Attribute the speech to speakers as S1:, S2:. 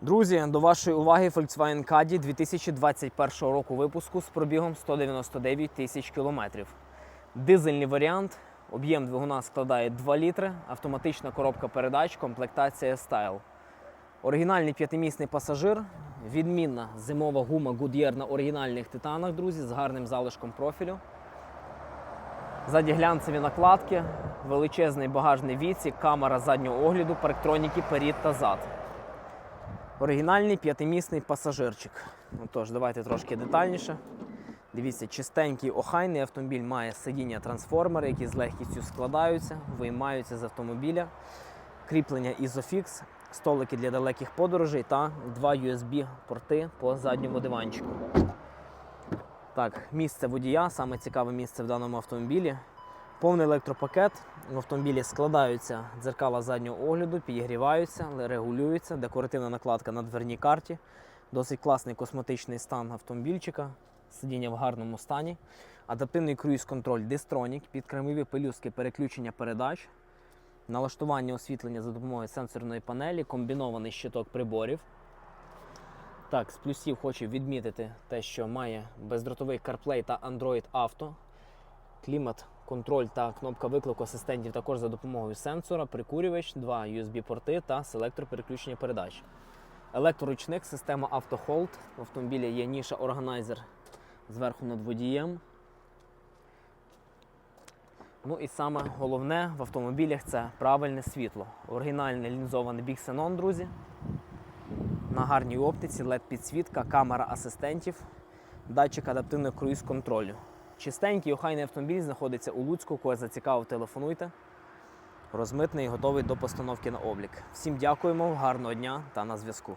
S1: Друзі, до вашої уваги Volkswagen Caddy 2021 року випуску з пробігом 199 тисяч кілометрів. Дизельний варіант, об'єм двигуна складає 2 літри, автоматична коробка передач, комплектація Style. Оригінальний п'ятимісний пасажир, відмінна зимова гума Goodyear на оригінальних титанах, друзі, з гарним залишком профілю. Ззаді глянцеві накладки, величезний багажний відсік, камера заднього огляду, парктроніки перед та зад. Оригінальний п'ятимісний пасажирчик. Ну, тож, давайте трошки детальніше. Дивіться, чистенький охайний автомобіль має сидіння трансформери, які з легкістю складаються, виймаються з автомобіля, кріплення Isofix, столики для далеких подорожей та два USB-порти по задньому диванчику. Так, місце водія, саме цікаве місце в даному автомобілі. Повний електропакет. В автомобілі складаються дзеркала заднього огляду, підігріваються, регулюються. Декоративна накладка на дверній карті. Досить класний косметичний стан автомобільчика. Сидіння в гарному стані. Адаптивний круїз-контроль Distronic, підкремові пелюстки переключення передач, налаштування освітлення за допомогою сенсорної панелі, комбінований щиток приборів. Так, з плюсів хочу відмітити те, що має бездротовий CarPlay та Android Auto. Клімат, контроль та кнопка виклику асистентів також за допомогою сенсора, прикурювач, два USB-порти та селектор переключення передач. Електроручник, система автохолд. В автомобілі є ніша органайзер зверху над водієм. Ну і саме головне в автомобілях це правильне світло. Оригінальне лінзоване Big Xenon, друзі. На гарній оптиці, led підсвітка, камера асистентів, датчик адаптивного круїз-контролю. Чистенький охайний автомобіль знаходиться у Луцьку. Кого зацікавив, телефонуйте. Розмитний готовий до постановки на облік. Всім дякуємо, гарного дня та на зв'язку.